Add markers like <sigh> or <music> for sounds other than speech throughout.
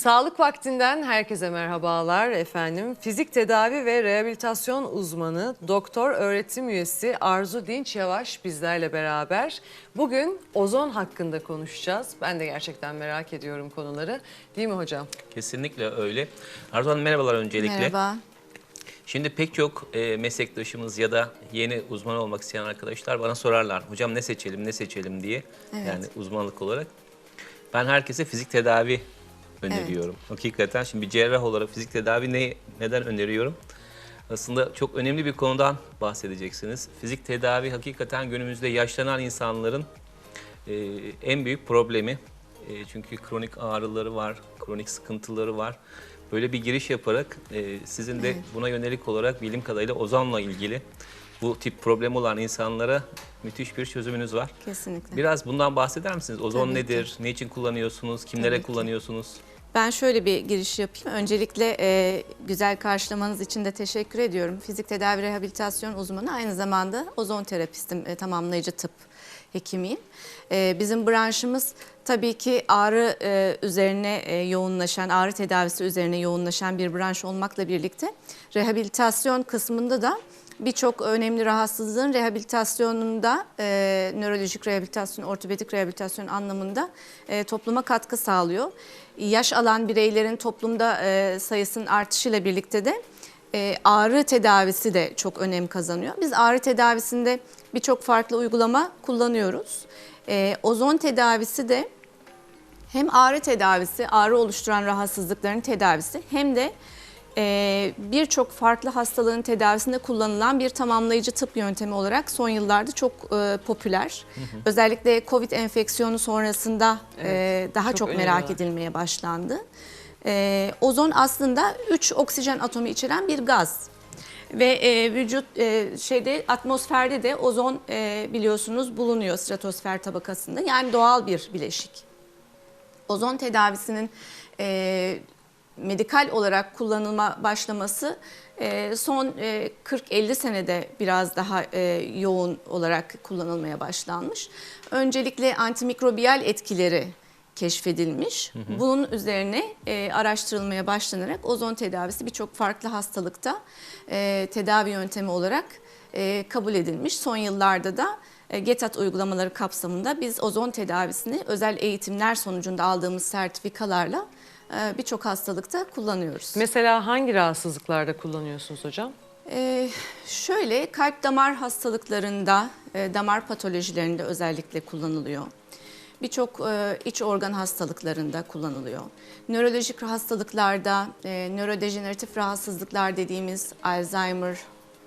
Sağlık vaktinden herkese merhabalar efendim. Fizik tedavi ve rehabilitasyon uzmanı, doktor öğretim üyesi Arzu Dinç Yavaş bizlerle beraber. Bugün ozon hakkında konuşacağız. Ben de gerçekten merak ediyorum konuları. Değil mi hocam? Kesinlikle öyle. Arzu Hanım merhabalar öncelikle. Merhaba. Şimdi pek çok e, meslektaşımız ya da yeni uzman olmak isteyen arkadaşlar bana sorarlar. Hocam ne seçelim, ne seçelim diye. Evet. Yani uzmanlık olarak. Ben herkese fizik tedavi öneriyorum. Hakikaten şimdi bir cerrah olarak fizik tedavi ne, neden öneriyorum? Aslında çok önemli bir konudan bahsedeceksiniz. Fizik tedavi hakikaten günümüzde yaşlanan insanların e, en büyük problemi. E, çünkü kronik ağrıları var, kronik sıkıntıları var. Böyle bir giriş yaparak e, sizin de buna yönelik olarak bilim kadarıyla ozonla ilgili bu tip problem olan insanlara müthiş bir çözümünüz var. Kesinlikle. Biraz bundan bahseder misiniz? Ozon Tabii ki. nedir? Ne için kullanıyorsunuz? Kimlere Tabii ki. Ben şöyle bir giriş yapayım. Öncelikle e, güzel karşılamanız için de teşekkür ediyorum. Fizik tedavi rehabilitasyon uzmanı aynı zamanda ozon terapistim, e, tamamlayıcı tıp hekimiyim. E, bizim branşımız tabii ki ağrı e, üzerine e, yoğunlaşan, ağrı tedavisi üzerine yoğunlaşan bir branş olmakla birlikte rehabilitasyon kısmında da birçok önemli rahatsızlığın rehabilitasyonunda, e, nörolojik rehabilitasyon, ortopedik rehabilitasyon anlamında e, topluma katkı sağlıyor. Yaş alan bireylerin toplumda e, sayısının artışıyla birlikte de e, ağrı tedavisi de çok önem kazanıyor. Biz ağrı tedavisinde birçok farklı uygulama kullanıyoruz. E, ozon tedavisi de hem ağrı tedavisi, ağrı oluşturan rahatsızlıkların tedavisi hem de e, birçok farklı hastalığın tedavisinde kullanılan bir tamamlayıcı tıp yöntemi olarak son yıllarda çok e, popüler. Özellikle COVID enfeksiyonu sonrasında e, daha çok çok, merak var. edilmeye başlandı. E, ozon aslında 3 oksijen atomu içeren bir gaz. Ve e, vücut e, şeyde atmosferde de ozon e, biliyorsunuz bulunuyor stratosfer tabakasında. Yani doğal bir bileşik ozon tedavisinin e, medikal olarak kullanılma başlaması e, son e, 40-50 senede biraz daha e, yoğun olarak kullanılmaya başlanmış. Öncelikle antimikrobiyal etkileri keşfedilmiş. Bunun üzerine e, araştırılmaya başlanarak ozon tedavisi birçok farklı hastalıkta e, tedavi yöntemi olarak e, kabul edilmiş. Son yıllarda da e, GETAT uygulamaları kapsamında biz ozon tedavisini özel eğitimler sonucunda aldığımız sertifikalarla e, birçok hastalıkta kullanıyoruz. Mesela hangi rahatsızlıklarda kullanıyorsunuz hocam? Ee, şöyle kalp damar hastalıklarında, e, damar patolojilerinde özellikle kullanılıyor. Birçok e, iç organ hastalıklarında kullanılıyor. Nörolojik hastalıklarda, e, nörodejeneratif rahatsızlıklar dediğimiz Alzheimer,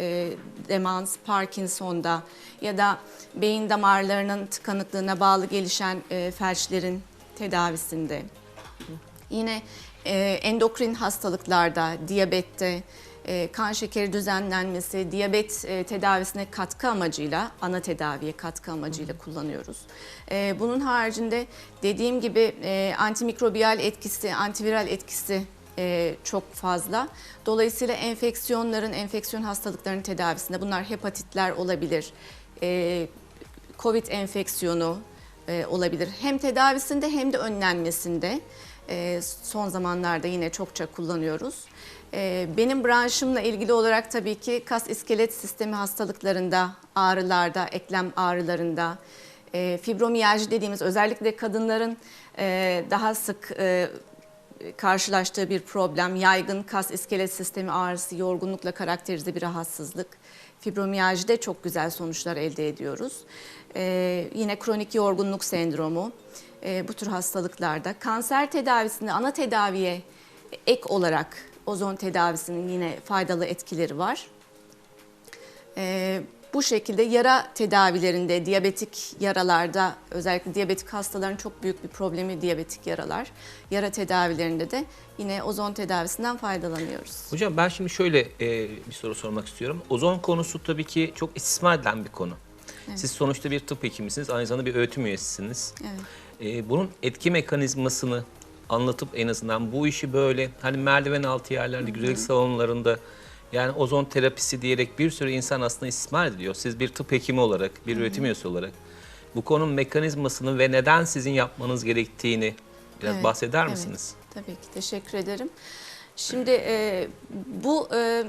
e, demans, Parkinson'da ya da beyin damarlarının tıkanıklığına bağlı gelişen e, felçlerin tedavisinde. Yine e, endokrin hastalıklarda, diyabette, e, kan şekeri düzenlenmesi, diyabet e, tedavisine katkı amacıyla, ana tedaviye katkı amacıyla kullanıyoruz. E, bunun haricinde dediğim gibi e, antimikrobiyal etkisi, antiviral etkisi e, çok fazla. Dolayısıyla enfeksiyonların, enfeksiyon hastalıklarının tedavisinde bunlar hepatitler olabilir, e, COVID enfeksiyonu e, olabilir. Hem tedavisinde hem de önlenmesinde e, son zamanlarda yine çokça kullanıyoruz. E, benim branşımla ilgili olarak tabii ki kas iskelet sistemi hastalıklarında, ağrılarda, eklem ağrılarında, e, dediğimiz özellikle kadınların e, daha sık e, karşılaştığı bir problem. Yaygın kas iskelet sistemi ağrısı, yorgunlukla karakterize bir rahatsızlık. Fibromiyajide çok güzel sonuçlar elde ediyoruz. Ee, yine kronik yorgunluk sendromu e, bu tür hastalıklarda. Kanser tedavisinde ana tedaviye ek olarak ozon tedavisinin yine faydalı etkileri var. Ee, bu şekilde yara tedavilerinde, diyabetik yaralarda, özellikle diyabetik hastaların çok büyük bir problemi diyabetik yaralar. Yara tedavilerinde de yine ozon tedavisinden faydalanıyoruz. Hocam ben şimdi şöyle e, bir soru sormak istiyorum. Ozon konusu tabii ki çok istismar edilen bir konu. Siz sonuçta bir tıp hekimisiniz, aynı zamanda bir öğretim üyesisiniz. Evet. E, bunun etki mekanizmasını anlatıp en azından bu işi böyle hani merdiven altı yerlerde, güzellik salonlarında yani ozon terapisi diyerek bir sürü insan aslında istismar ediliyor. Siz bir tıp hekimi olarak, bir öğretim üyesi olarak bu konunun mekanizmasını ve neden sizin yapmanız gerektiğini Biraz Evet, bahseder evet. misiniz? Tabii ki teşekkür ederim. Şimdi e, bu e,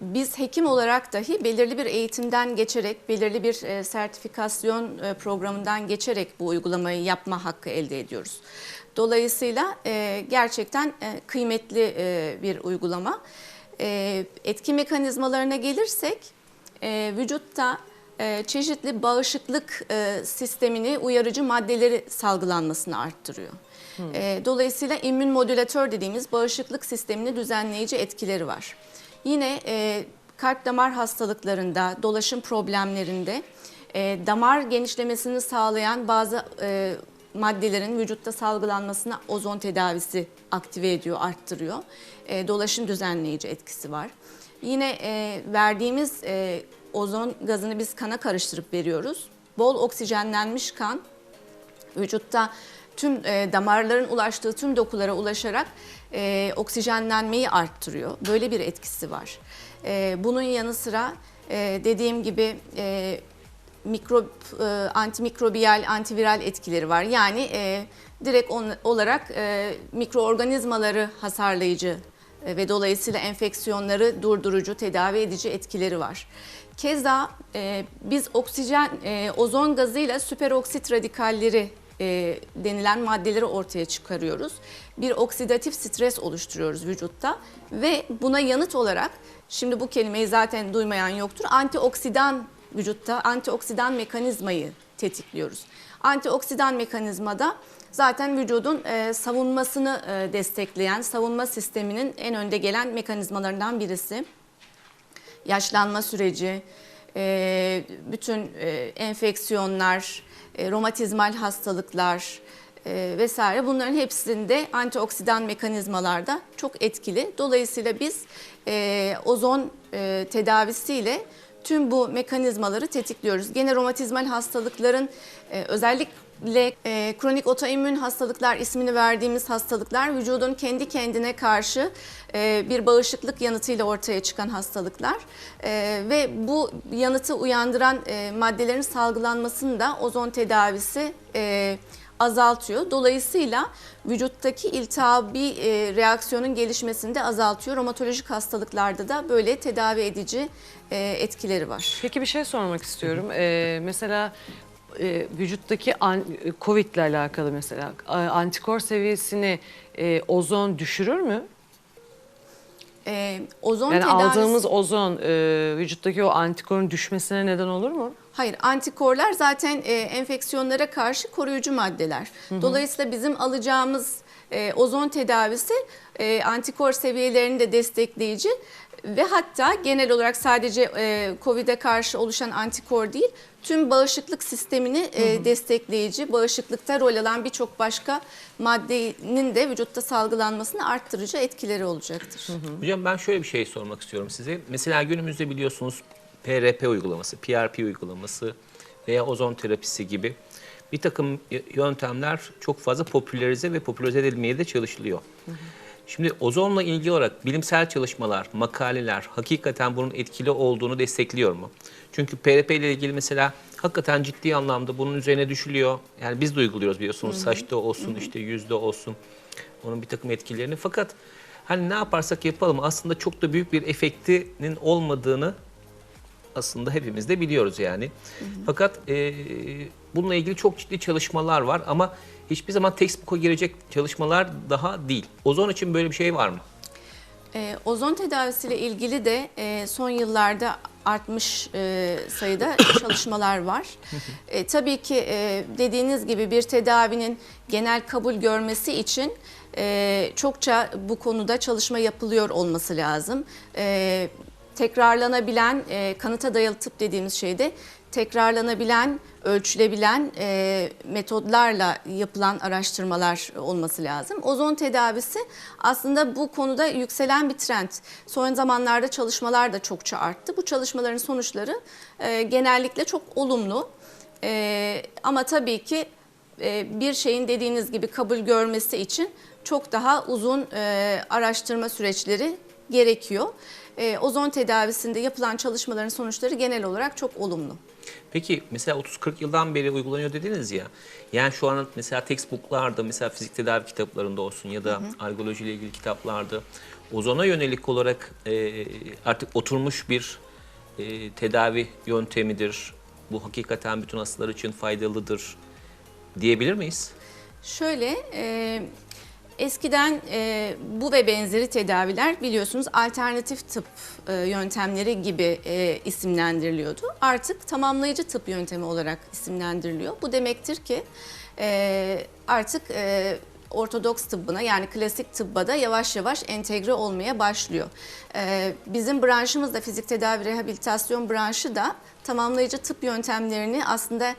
biz hekim olarak dahi belirli bir eğitimden geçerek, belirli bir e, sertifikasyon e, programından geçerek bu uygulamayı yapma hakkı elde ediyoruz. Dolayısıyla e, gerçekten kıymetli bir uygulama. Etki mekanizmalarına gelirsek, vücutta çeşitli bağışıklık sistemini uyarıcı maddeleri salgılanmasını arttırıyor. E, dolayısıyla immün modülatör dediğimiz bağışıklık sistemini düzenleyici etkileri var. Yine e, kalp damar hastalıklarında, dolaşım problemlerinde e, damar genişlemesini sağlayan bazı e, maddelerin vücutta salgılanmasına ozon tedavisi aktive ediyor, arttırıyor. E, dolaşım düzenleyici etkisi var. Yine e, verdiğimiz e, ozon gazını biz kana karıştırıp veriyoruz. Bol oksijenlenmiş kan vücutta tüm e, damarların ulaştığı tüm dokulara ulaşarak e, oksijenlenmeyi arttırıyor. Böyle bir etkisi var. E, bunun yanı sıra e, dediğim gibi e, mikrop, e, antimikrobiyal, antiviral etkileri var. Yani e, direkt on- olarak e, mikroorganizmaları hasarlayıcı e, ve dolayısıyla enfeksiyonları durdurucu, tedavi edici etkileri var. Keza e, biz oksijen, e, ozon gazıyla süperoksit radikalleri e, denilen maddeleri ortaya çıkarıyoruz. Bir oksidatif stres oluşturuyoruz vücutta ve buna yanıt olarak, şimdi bu kelimeyi zaten duymayan yoktur, antioksidan vücutta antioksidan mekanizmayı tetikliyoruz. Antioksidan mekanizmada zaten vücudun e, savunmasını e, destekleyen, savunma sisteminin en önde gelen mekanizmalarından birisi. Yaşlanma süreci, e, bütün e, enfeksiyonlar, e, romatizmal hastalıklar e, vesaire bunların hepsinde antioksidan mekanizmalarda çok etkili. Dolayısıyla biz e, ozon tedavisiyle tüm bu mekanizmaları tetikliyoruz. Gene romatizmal hastalıkların e, özellikle e, kronik otoimmün hastalıklar ismini verdiğimiz hastalıklar vücudun kendi kendine karşı e, bir bağışıklık yanıtıyla ortaya çıkan hastalıklar E, ve bu yanıtı uyandıran e, maddelerin salgılanmasını da ozon tedavisi e, azaltıyor. Dolayısıyla vücuttaki iltihabi e, reaksiyonun gelişmesini de azaltıyor. Romatolojik hastalıklarda da böyle tedavi edici e, etkileri var. Peki bir şey sormak istiyorum. Ee, mesela e, vücuttaki an, Covid ile alakalı mesela antikor seviyesini e, ozon düşürür mü? E, ozon Yani tedavisi... aldığımız ozon e, vücuttaki o antikorun düşmesine neden olur mu? Hayır, antikorlar zaten e, enfeksiyonlara karşı koruyucu maddeler. Dolayısıyla bizim alacağımız e, ozon tedavisi e, antikor seviyelerini de destekleyici ve hatta genel olarak sadece e, COVID'e karşı oluşan antikor değil, tüm bağışıklık sistemini e, destekleyici, bağışıklıkta rol alan birçok başka maddenin de vücutta salgılanmasını arttırıcı etkileri olacaktır. Hocam ben şöyle bir şey sormak istiyorum size. Mesela günümüzde biliyorsunuz PRP uygulaması, PRP uygulaması veya ozon terapisi gibi bir takım yöntemler çok fazla popülerize ve popülerize edilmeye de çalışılıyor. Şimdi ozonla ilgili olarak bilimsel çalışmalar, makaleler hakikaten bunun etkili olduğunu destekliyor mu? Çünkü PRP ile ilgili mesela hakikaten ciddi anlamda bunun üzerine düşülüyor. Yani biz de uyguluyoruz biliyorsunuz saçta olsun işte yüzde olsun onun bir takım etkilerini. Fakat hani ne yaparsak yapalım aslında çok da büyük bir efektinin olmadığını aslında hepimiz de biliyoruz yani. Fakat e, bununla ilgili çok ciddi çalışmalar var ama hiçbir zaman textbook'a girecek çalışmalar daha değil. Ozon için böyle bir şey var mı? Ee, ozon tedavisiyle ilgili de e, son yıllarda artmış e, sayıda <coughs> çalışmalar var. E, tabii ki e, dediğiniz gibi bir tedavinin genel kabul görmesi için e, çokça bu konuda çalışma yapılıyor olması lazım. E, tekrarlanabilen e, kanıta dayalı tıp dediğimiz şeyde tekrarlanabilen, ölçülebilen e, metodlarla yapılan araştırmalar olması lazım. Ozon tedavisi aslında bu konuda yükselen bir trend. Son zamanlarda çalışmalar da çokça arttı. Bu çalışmaların sonuçları e, genellikle çok olumlu. E, ama tabii ki e, bir şeyin dediğiniz gibi kabul görmesi için çok daha uzun e, araştırma süreçleri gerekiyor. E, ozon tedavisinde yapılan çalışmaların sonuçları genel olarak çok olumlu. Peki mesela 30-40 yıldan beri uygulanıyor dediniz ya. Yani şu an mesela textbooklarda mesela fizik tedavi kitaplarında olsun ya da algoloji ile ilgili kitaplarda ozona yönelik olarak e, artık oturmuş bir e, tedavi yöntemidir. Bu hakikaten bütün hastalar için faydalıdır diyebilir miyiz? Şöyle, e, eskiden e, bu ve benzeri tedaviler biliyorsunuz alternatif tıp e, yöntemleri gibi e, isimlendiriliyordu. Artık tamamlayıcı tıp yöntemi olarak isimlendiriliyor. Bu demektir ki e, artık e, ortodoks tıbbına yani klasik tıbba da yavaş yavaş entegre olmaya başlıyor. E, bizim branşımız da fizik tedavi rehabilitasyon branşı da tamamlayıcı tıp yöntemlerini aslında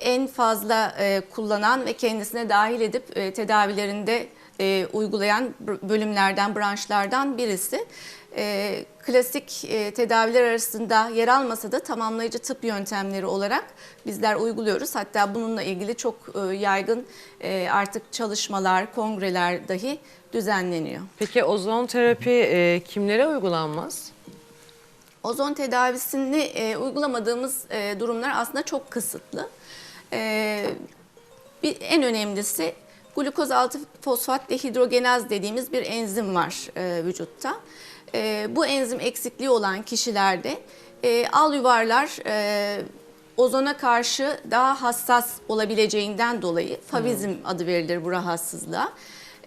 en fazla e, kullanan ve kendisine dahil edip e, tedavilerinde e, uygulayan bölümlerden, branşlardan birisi. E, klasik e, tedaviler arasında yer almasa da tamamlayıcı tıp yöntemleri olarak bizler uyguluyoruz. Hatta bununla ilgili çok e, yaygın e, artık çalışmalar, kongreler dahi düzenleniyor. Peki ozon terapi e, kimlere uygulanmaz? Ozon tedavisini e, uygulamadığımız e, durumlar aslında çok kısıtlı. E, bir, en önemlisi glukoz 6 fosfat dehidrogenaz dediğimiz bir enzim var e, vücutta. E, bu enzim eksikliği olan kişilerde e, al yuvarlar e, ozona karşı daha hassas olabileceğinden dolayı favizm adı verilir bu rahatsızlığa.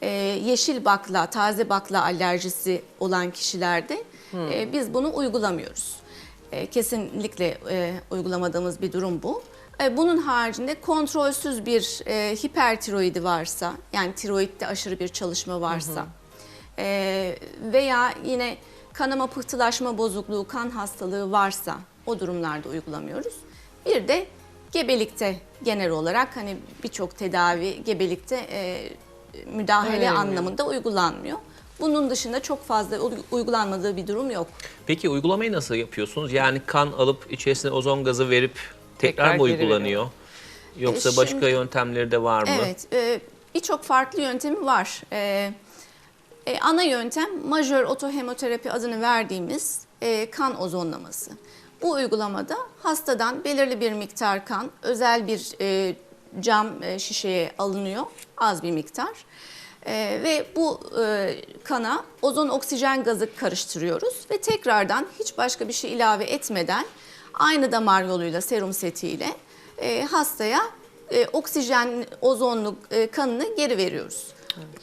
E, yeşil bakla, taze bakla alerjisi olan kişilerde e, biz bunu uygulamıyoruz. E, kesinlikle e, uygulamadığımız bir durum bu. E, bunun haricinde kontrolsüz bir e, hipertiroidi varsa, yani tiroidde aşırı bir çalışma varsa e, veya yine kanama pıhtılaşma bozukluğu, kan hastalığı varsa o durumlarda uygulamıyoruz. Bir de gebelikte genel olarak hani birçok tedavi gebelikte e, müdahale Önemli. anlamında uygulanmıyor. Bunun dışında çok fazla uy- uygulanmadığı bir durum yok. Peki uygulamayı nasıl yapıyorsunuz? Yani kan alıp içerisine ozon gazı verip tekrar, Tekrar mı uygulanıyor? Yoksa E, başka şimdi- yöntemleri de var mı? Evet, e, birçok farklı yöntemi var. E, e, ana yöntem majör otohemoterapi adını verdiğimiz e, kan ozonlaması. Bu uygulamada hastadan belirli bir miktar kan özel bir e, cam e, şişeye alınıyor, az bir miktar. E, ve bu e, kana ozon oksijen gazı karıştırıyoruz ve tekrardan hiç başka bir şey ilave etmeden aynı damar yoluyla serum setiyle e, hastaya e, oksijen ozonlu e, kanını geri veriyoruz.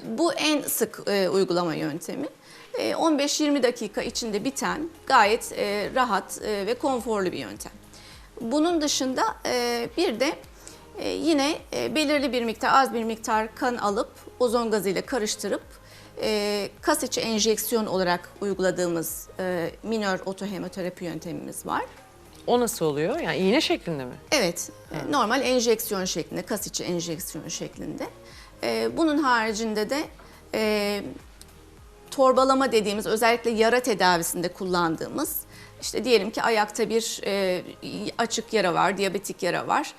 Bu en sık e, uygulama yöntemi. E, 15-20 dakika içinde biten gayet e, rahat e, ve konforlu bir yöntem. Bunun dışında e, bir de e, yine e, belirli bir miktar, az bir miktar kan alıp ozon gazıyla karıştırıp e, kas içi enjeksiyon olarak uyguladığımız e, minör otohemoterapi yöntemimiz var. O nasıl oluyor? Yani iğne şeklinde mi? Evet, e, normal enjeksiyon şeklinde, kas içi enjeksiyon şeklinde. E, Bunun haricinde de e, torbalama dediğimiz özellikle yara tedavisinde kullandığımız işte diyelim ki ayakta bir e, açık yara var, diyabetik yara var.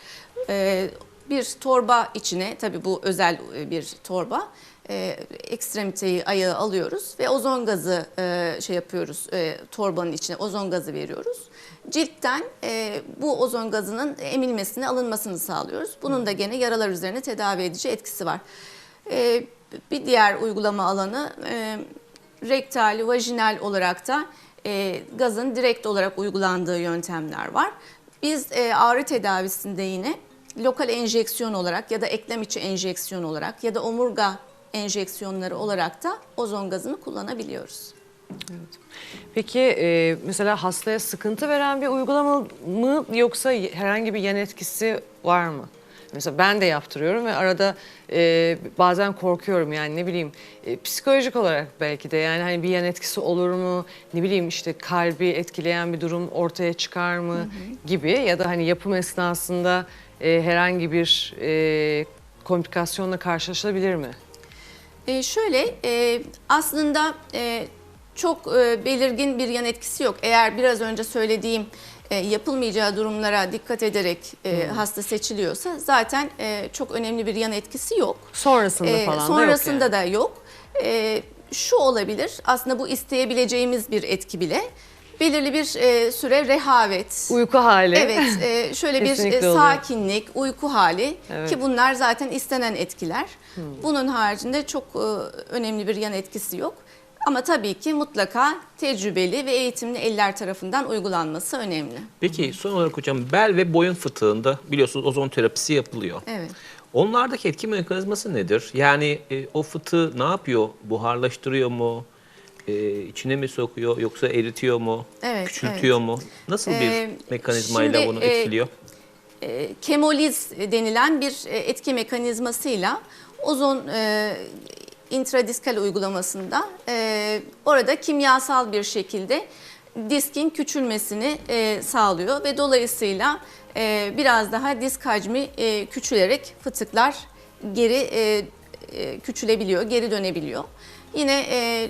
E, bir torba içine tabii bu özel e, bir torba. E, ekstremiteyi ayağı alıyoruz ve ozon gazı e, şey yapıyoruz e, torbanın içine ozon gazı veriyoruz. Ciltten e, bu ozon gazının emilmesini alınmasını sağlıyoruz. Bunun da gene yaralar üzerine tedavi edici etkisi var. E, bir diğer uygulama alanı e, rektal, vajinal olarak da e, gazın direkt olarak uygulandığı yöntemler var. Biz e, ağrı tedavisinde yine lokal enjeksiyon olarak ya da eklem içi enjeksiyon olarak ya da omurga enjeksiyonları olarak da ozon gazını kullanabiliyoruz. Peki e, mesela hastaya sıkıntı veren bir uygulama mı yoksa herhangi bir yan etkisi var mı? Mesela ben de yaptırıyorum ve arada e, bazen korkuyorum yani ne bileyim e, psikolojik olarak belki de yani hani bir yan etkisi olur mu? Ne bileyim işte kalbi etkileyen bir durum ortaya çıkar mı gibi ya da hani yapım esnasında e, herhangi bir e, komplikasyonla karşılaşılabilir mi? E, şöyle e, aslında e, çok e, belirgin bir yan etkisi yok. Eğer biraz önce söylediğim e, yapılmayacağı durumlara dikkat ederek e, hasta seçiliyorsa zaten e, çok önemli bir yan etkisi yok. Sonrasında E, falan da yok sonrasında yani. da yok. E, şu olabilir, aslında bu isteyebileceğimiz bir etki bile. Belirli bir e, süre rehavet, Uyku hali. Evet, e, şöyle bir Kesinlikle e, oluyor. sakinlik, uyku hali Evet. ki bunlar zaten istenen etkiler. Bunun haricinde çok e, önemli bir yan etkisi yok. Ama tabii ki mutlaka tecrübeli ve eğitimli eller tarafından uygulanması önemli. Peki son olarak hocam bel ve boyun fıtığında biliyorsunuz ozon terapisi yapılıyor. Evet. Onlardaki etki mekanizması nedir? Yani e, o fıtığı ne yapıyor? Buharlaştırıyor mu? E, içine mi sokuyor yoksa eritiyor mu? Evet, Küçültüyor mu? Nasıl bir Ee, mekanizmayla şimdi, bunu e, etkiliyor? e, kemoliz denilen bir e, etki mekanizmasıyla ozon e, intradiskal uygulamasında e, orada kimyasal bir şekilde diskin küçülmesini e, sağlıyor ve dolayısıyla e, biraz daha disk hacmi e, küçülerek fıtıklar geri e, e, küçülebiliyor, geri dönebiliyor. Yine e,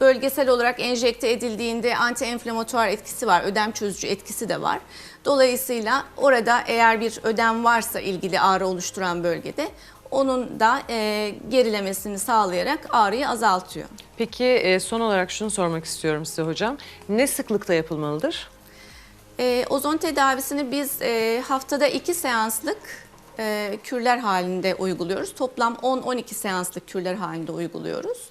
bölgesel olarak enjekte edildiğinde anti-enflamatuar etkisi var, ödem çözücü etkisi de var. Dolayısıyla orada eğer bir ödem varsa ilgili ağrı oluşturan bölgede onun da e, gerilemesini sağlayarak ağrıyı azaltıyor. Peki e, son olarak şunu sormak istiyorum size hocam. Ne sıklıkta yapılmalıdır? E, ozon tedavisini biz e, haftada iki seanslık e, kürler halinde uyguluyoruz. Toplam 10-12 seanslık kürler halinde uyguluyoruz.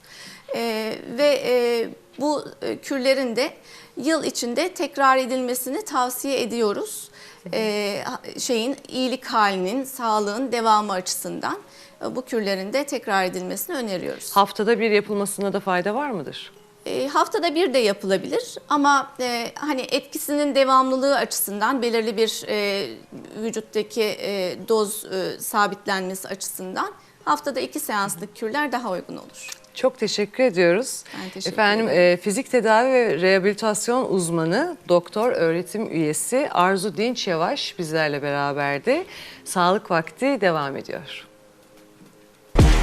E, ve e, bu e, kürlerin de yıl içinde tekrar edilmesini tavsiye ediyoruz. E, ha- şeyin iyilik halinin, sağlığın devamı açısından e, bu kürlerin de tekrar edilmesini öneriyoruz. Haftada bir yapılmasında da fayda var mıdır? E, haftada bir de yapılabilir ama e, hani etkisinin devamlılığı açısından belirli bir e, vücuttaki e, doz e, sabitlenmesi açısından haftada iki seanslık kürler daha uygun olur. Çok teşekkür ediyoruz. Ben teşekkür Efendim e, fizik tedavi ve rehabilitasyon uzmanı doktor öğretim üyesi Arzu Dinç Yavaş bizlerle beraberdi. Sağlık vakti devam ediyor.